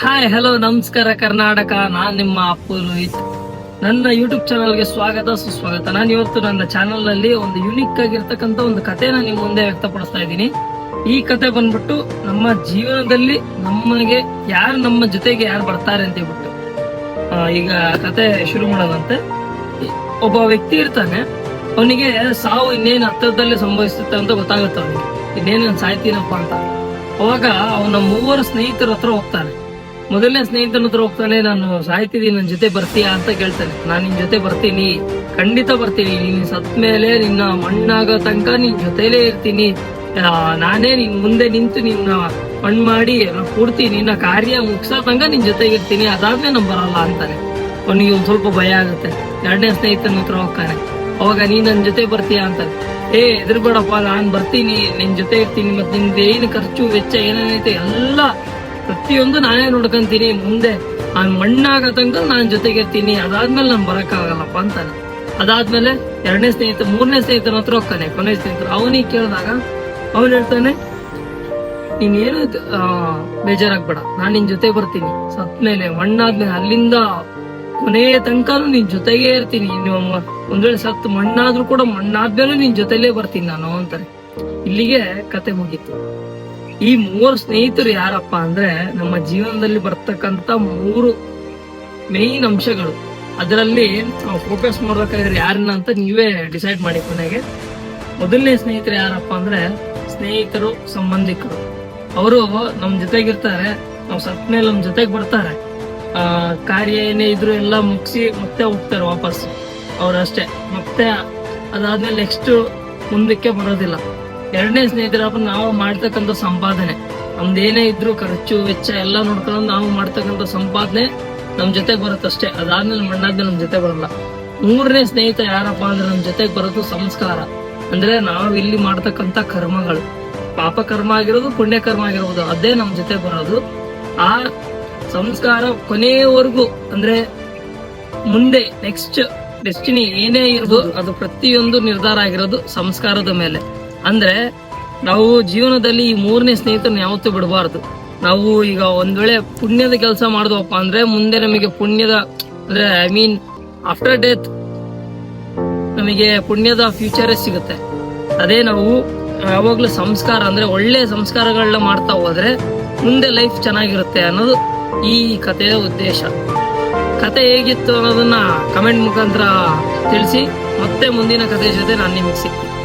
Hi hello ನಮಸ್ಕಾರ, ಕರ್ನಾಟಕ. ನಾನ್ ನಿಮ್ಮ ಅಪ್ಪು ರೋಹಿತ್ ನನ್ನ ಯೂಟ್ಯೂಬ್ ಚಾನಲ್ಗೆ ಸ್ವಾಗತ, ಸುಸ್ವಾಗತ. ನಾನು ಇವತ್ತು ನನ್ನ ಚಾನಲ್ನಲ್ಲಿ ಒಂದು ಯುನಿಕ್ ಆಗಿರ್ತಕ್ಕಂಥ ಒಂದು ಕಥೆನ ನಿಮ್ ಮುಂದೆ ವ್ಯಕ್ತಪಡಿಸ್ತಾ ಇದ್ದೀನಿ. ಈ ಕತೆ ಬಂದ್ಬಿಟ್ಟು ನಮ್ಮ ಜೀವನದಲ್ಲಿ ನಮಗೆ ಯಾರು, ನಮ್ಮ ಜೊತೆಗೆ ಯಾರು ಬರ್ತಾರೆ ಅಂತ ಹೇಳ್ಬಿಟ್ಟು ಈಗ ಕತೆ ಶುರು ಮಾಡೋದಂತೆ. ಒಬ್ಬ ವ್ಯಕ್ತಿ ಇರ್ತಾನೆ. ಅವನಿಗೆ ಸಾವು ಇನ್ನೇನು ಹತ್ತಿರದಲ್ಲಿ ಸಂಭವಿಸುತ್ತೆ ಅಂತ ಗೊತ್ತಾಗುತ್ತೆ ಅವನಿಗೆ. ಇನ್ನೇನು ನಾನ್ ಸಾಯ್ತೀನಪ್ಪ ಅಂತ. ಅವಾಗ ಅವನ ಮೂವರು ಸ್ನೇಹಿತರ ಹತ್ರ ಹೋಗ್ತಾನೆ ಮೊದಲನೇ ಸ್ನೇಹಿತನ ಹತ್ರ ಹೋಗ್ತಾನೆ, ನಾನು ಸಾಯ್ತಿದ್ದೀನಿ ನನ್ನ ಜೊತೆ ಬರ್ತೀಯಾ? ಅಂತ ಕೇಳ್ತಾನೆ. ನಾನು ನಿನ್ ಜೊತೆ ಬರ್ತೀನಿ, ಖಂಡಿತ ಬರ್ತೀನಿ. ನೀನು ಸತ್ ಮೇಲೆ ನಿನ್ನ ಮಣ್ಣಾಗೋ ತನಕ ನಿನ್ ಜೊತೆಲೇ ಇರ್ತೀನಿ. ನಾನೇ ನಿನ್ ಮುಂದೆ ನಿಂತು ನಿನ್ನ ಮಣ್ಣು ಮಾಡಿ ಪೂರ್ತಿ ನಿನ್ನ ಕಾರ್ಯ ಮುಗಿಸೋ ತನಕ ನಿನ್ ಜೊತೆಗೆ ಇರ್ತೀನಿ. ಅದಾದ್ಮೇಲೆ ನಾನು ಬರಲ್ಲ, ಅಂತಾನೆ. ಅವನಿಗೆ ಒಂದು ಸ್ವಲ್ಪ ಭಯ ಆಗುತ್ತೆ. ಎರಡನೇ ಸ್ನೇಹಿತನ ಹತ್ರ ಹೋಗ್ತಾನೆ. ಅವಾಗ ನೀನ್ ನನ್ನ ಜೊತೆ ಬರ್ತೀಯಾ? ಅಂತಾನೆ. ಏ ಎದುರುಬೇಡಪ್ಪ ನಾನು ಬರ್ತೀನಿ. ನಿನ್ ಜೊತೆ ಇರ್ತೀನಿ. ಮತ್ತೆ ನಿಮ್ದು ಏನು ಖರ್ಚು, ವೆಚ್ಚ, ಏನೇನೈತೆ, ಎಲ್ಲ ಪ್ರತಿಯೊಂದು ನಾನೇ ನೋಡ್ಕೊಂತೀನಿ, ಮುಂದೆ ಆ ಮಣ್ಣಾಗ ತನಕ ನಾನ್ ಜೊತೆಗೆ ಇರ್ತೀನಿ ಅದಾದ್ಮೇಲೆ ನಾನ್ ಬರಕ್ಕಾಗಲ್ಲಪ್ಪ ಅಂತಾನೆ. ಅದಾದ್ಮೇಲೆ ಎರಡನೇ ಸ್ನೇಹಿತ, ಮೂರನೇ ಸ್ನೇಹಿತನ ಹತ್ರ ಹೋಗ್ತಾನೆ, ಕೊನೆ ಸ್ನೇಹಿತರು. ಅವನಿಗೆ ಕೇಳಿದಾಗ ಅವನು ಹೇಳ್ತಾನೆ ನೀನೇನು ಬೇಜಾರಾಗ್ಬೇಡ, ನಾನ್ ನಿನ್ ಜೊತೆ ಬರ್ತೀನಿ. ಸತ್ಮೇಲೆ ಮಣ್ಣಾದ್ಮೇಲೆ ಅಲ್ಲಿಂದ ಕೊನೆಯ ತನಕ ನಿನ್ ಜೊತೆಗೆ ಇರ್ತೀನಿ. ಒಂದ್ ವೇಳೆ ಸತ್ತು ಮಣ್ಣಾದ್ರೂ ಕೂಡ ಮಣ್ಣಾದ್ಮೇಲೆ ನಿನ್ ಜೊತೆಲೇ ಬರ್ತೀನಿ ನಾನು, ಅಂತಾರೆ. ಇಲ್ಲಿಗೆ ಕತೆ ಮುಗೀತು. ಈ ಮೂರು ಸ್ನೇಹಿತರು ಯಾರಪ್ಪ ಅಂದ್ರೆ ನಮ್ಮ ಜೀವನದಲ್ಲಿ ಬರ್ತಕ್ಕಂತ ಮೂರು ಮೇನ್ ಅಂಶಗಳು. ಅದರಲ್ಲಿ ಫೋಕಸ್ ಮಾಡ್ಬೇಕಾದ್ರೆ ಯಾರನ್ನ ಅಂತ ನೀವೇ ಡಿಸೈಡ್ ಮಾಡಿ ಕೊನೆಗೆ. ಮೊದಲನೇ ಸ್ನೇಹಿತರು ಯಾರಪ್ಪ ಅಂದ್ರೆ ಸ್ನೇಹಿತರು, ಸಂಬಂಧಿಕರು. ಅವರು ನಮ್ ಜೊತೆಗಿರ್ತಾರೆ, ನಾವು ಸತ್ ಮೇಲೆ ನಮ್ ಜೊತೆಗೆ ಬರ್ತಾರೆ. ಆ, ಕಾರ್ಯ ಏನೇ ಇದ್ರು ಎಲ್ಲ ಮುಗಿಸಿ ಮತ್ತೆ ಹೋಗ್ತಾರೆ ವಾಪಸ್ ಅವ್ರಷ್ಟೇ ಮತ್ತೆ ಅದಾದ್ಮೇಲೆ ನೆಕ್ಸ್ಟ್ ಮುಂದಕ್ಕೆ ಬರೋದಿಲ್ಲ. ಎರಡನೇ ಸ್ನೇಹಿತರಪ್ಪ ನಾವು ಮಾಡ್ತಕ್ಕಂಥ ಸಂಪಾದನೆ. ನಮ್ದೇನೇ ಇದ್ರು ಖರ್ಚು, ವೆಚ್ಚ ಎಲ್ಲ ನೋಡ್ಕೊಂಡು ನಾವು ಮಾಡ್ತಕ್ಕಂಥ ಸಂಪಾದನೆ ನಮ್ ಜೊತೆಗೆ ಬರುತ್ತಷ್ಟೇ. ಅದಾದ್ಮೇಲೆ ಮಣ್ಣಾದ್ಮೇಲೆ ನಮ್ ಜೊತೆ ಬರಲ್ಲ. ಮೂರನೇ ಸ್ನೇಹಿತ ಯಾರಪ್ಪ ಅಂದ್ರೆ ನಮ್ ಜೊತೆಗೆ ಬರೋದು ಸಂಸ್ಕಾರ. ಅಂದ್ರೆ ನಾವು ಇಲ್ಲಿ ಮಾಡ್ತಕ್ಕಂಥ ಕರ್ಮಗಳು. ಪಾಪ ಕರ್ಮ ಆಗಿರೋದು, ಪುಣ್ಯ ಕರ್ಮ ಆಗಿರ್ಬೋದು ಅದೇ ನಮ್ ಜೊತೆ ಬರೋದು. ಆ ಸಂಸ್ಕಾರ ಕೊನೆಯವರೆಗೂ ಅಂದ್ರೆ ಮುಂದೆ ನೆಕ್ಸ್ಟ್ ಡೆಸ್ಟಿನಿ ಏನೇ ಇರೋದು ಅದು ಪ್ರತಿಯೊಂದು ನಿರ್ಧಾರ ಆಗಿರೋದು ಸಂಸ್ಕಾರದ ಮೇಲೆ. ಅಂದ್ರೆ ನಾವು ಜೀವನದಲ್ಲಿ ಈ ಮೂರನೇ ಸ್ನೇಹಿತರನ್ನ ಯಾವತ್ತೂ ಬಿಡಬಾರ್ದು. ನಾವು ಈಗ ಒಂದ್ ವೇಳೆ ಪುಣ್ಯದ ಕೆಲಸ ಮಾಡಿದ್ವಪ್ಪ ಅಂದ್ರೆ ಮುಂದೆ ನಮಗೆ ಪುಣ್ಯದ, ಅಂದ್ರೆ ಐ ಮೀನ್ ಆಫ್ಟರ್ ಡೆತ್ ನಮಗೆ ಪುಣ್ಯದ ಫ್ಯೂಚರೇ ಸಿಗುತ್ತೆ. ಅದೇ ನಾವು ಯಾವಾಗ್ಲೂ ಸಂಸ್ಕಾರ ಅಂದ್ರೆ ಒಳ್ಳೆ ಸಂಸ್ಕಾರಗಳನ್ನ ಮಾಡ್ತಾ ಹೋದ್ರೆ ಮುಂದೆ ಲೈಫ್ ಚೆನ್ನಾಗಿರುತ್ತೆ ಅನ್ನೋದು ಈ ಕಥೆಯ ಉದ್ದೇಶ. ಕತೆ ಹೇಗಿತ್ತು ಅನ್ನೋದನ್ನ ಕಮೆಂಟ್ ಮುಖಾಂತರ ತಿಳಿಸಿ, ಮತ್ತೆ ಮುಂದಿನ ಕಥೆ ಜೊತೆ ನಾನು ನಿಮಗೆ ಸಿಗ್ತೀನಿ.